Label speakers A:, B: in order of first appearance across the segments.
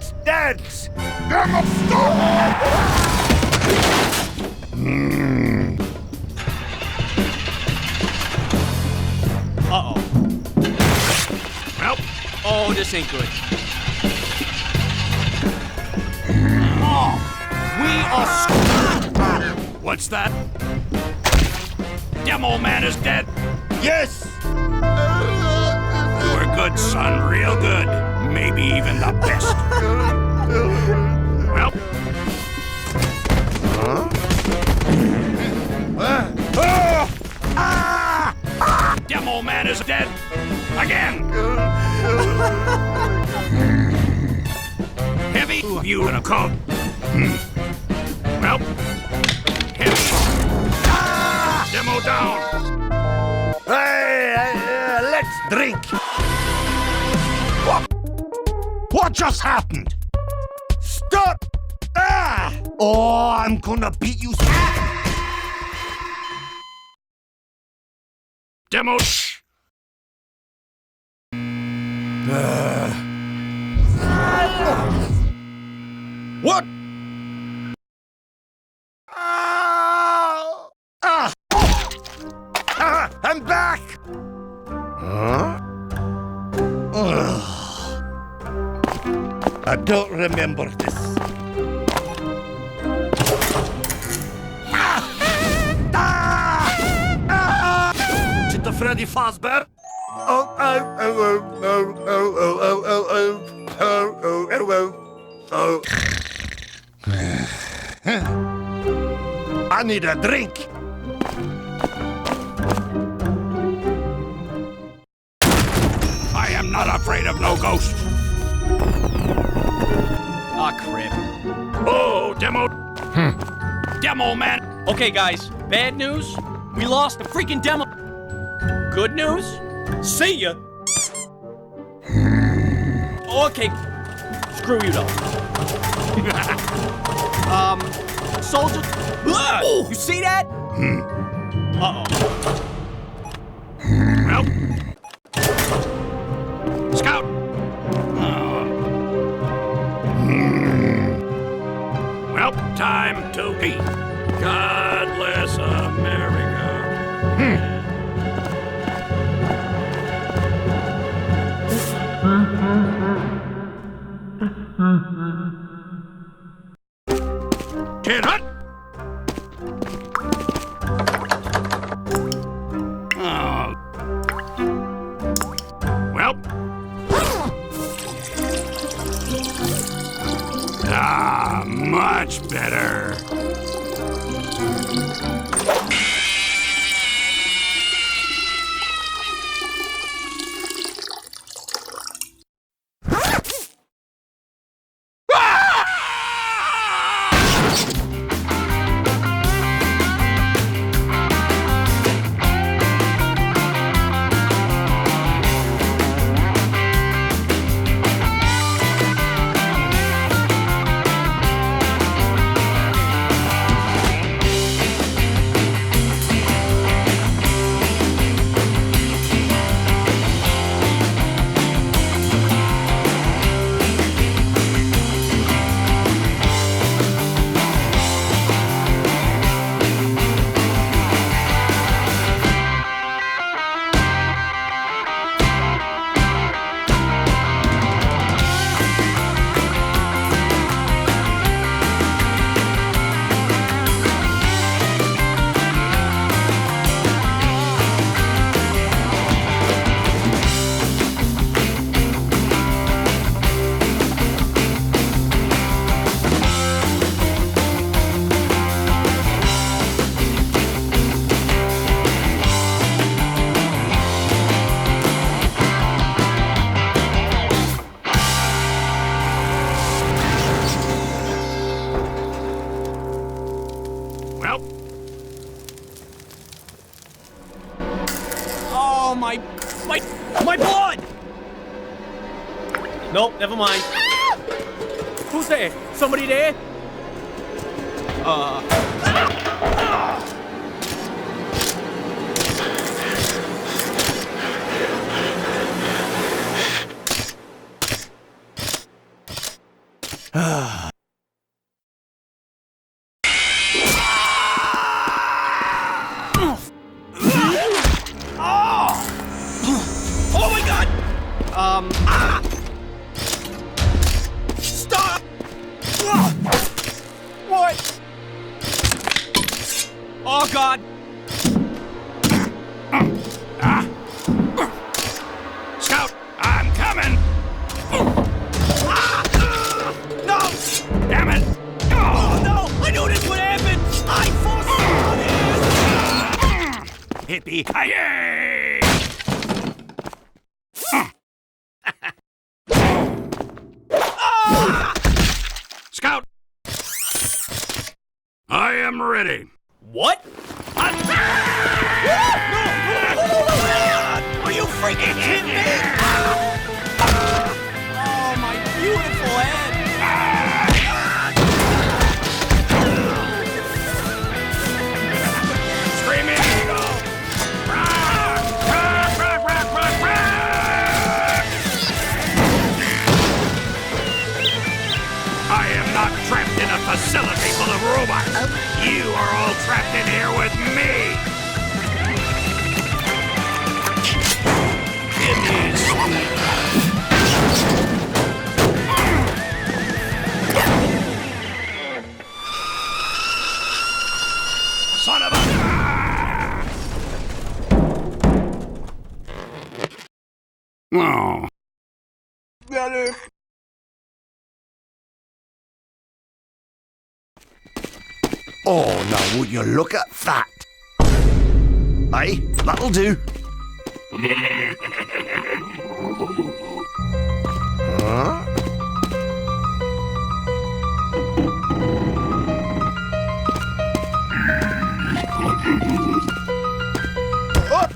A: Let's dance! Hmm.
B: Uh-oh.
A: Well,
B: Oh, this ain't good.
A: Oh, we are screwed. What's that? Demo man is dead. Yes. Were good, son. Real good. Maybe even the best. well. Ah! Ah! Ah! Demo man is dead. Again. Heavy, you in a coat. Hmm. Just happened? Stop! Ah! Oh, I'm gonna beat you. Demo. What? Ah! Ah! Ah! I'm back! Huh? Ugh. I don't remember this. Is it the Freddy Fazbear? Oh, oh, oh, oh, oh, oh, oh, oh, oh, oh, oh, oh, oh, oh. I need a drink. I am not afraid of no ghosts. Oh, demo. Hmm. Demo man.
B: Okay, guys, bad news. We lost the freaking demo. Good news. See ya. Okay. Screw you, though. um, soldier. Ugh! You see that? Uh-oh.
A: Well. Time to eat. God bless America. Kid Uh, oh!
B: oh um, ah!
A: Hippie. Yay! Scout! I am ready.
B: What?
A: Are you freaking kidding me?
B: Oh, my beautiful head!
A: You are all trapped in here with me. It is. Son of a... Oh.
C: Oh, now would you look at that? Aye, that'll do. Huh? Oh,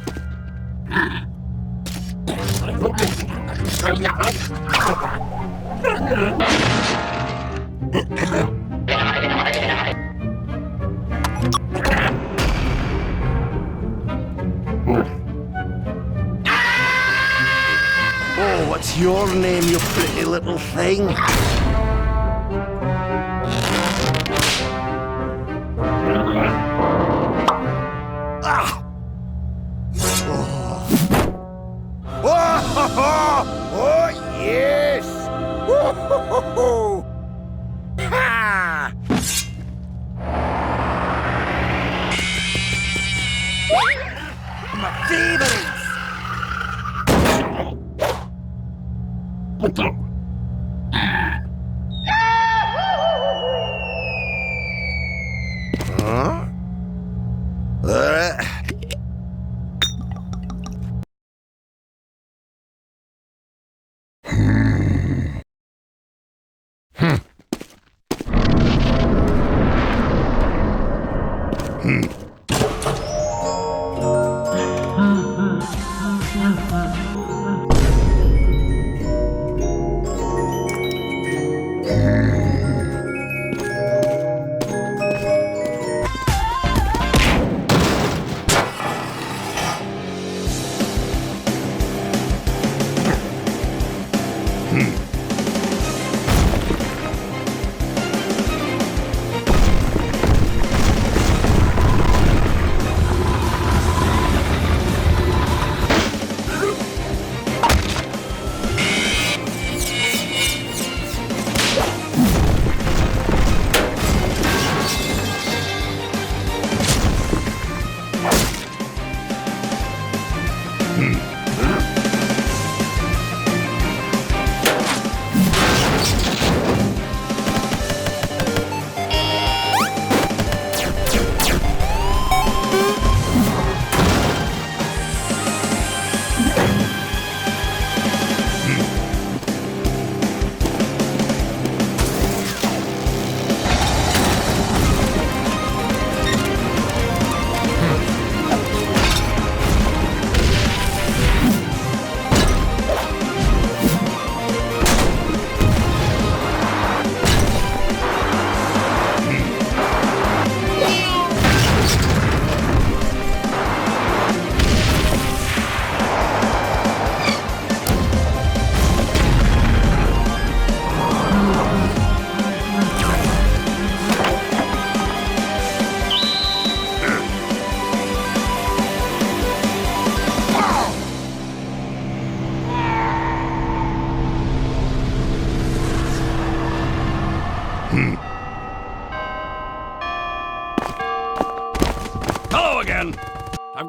C: Oh, what's your name, you pretty little thing?
A: Hello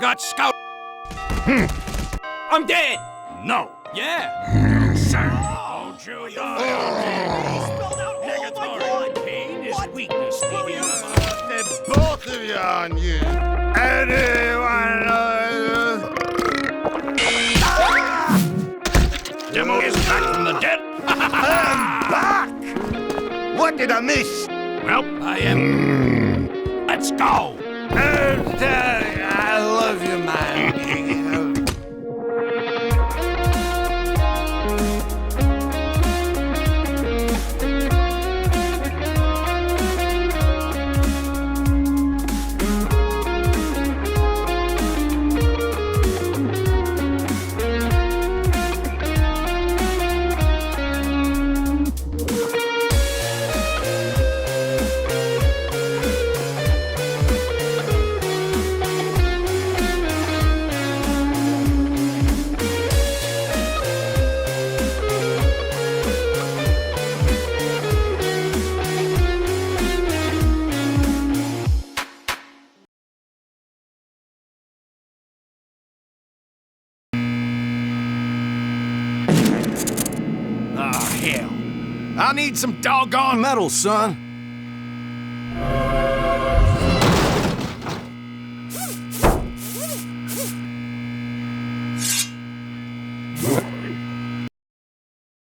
A: got scout. Hmm.
B: I'm dead.
A: No.
B: Yeah.
A: Sir. Oh, Julia. Oh. Negatory. Oh Pain is what? weakness.
C: The both of you on you. Anyone of? Ah! Demo is back from the dead. I'm back. What did I miss?
A: Well, I am. Mm. Let's go.
D: Hey. I need some doggone metal, son.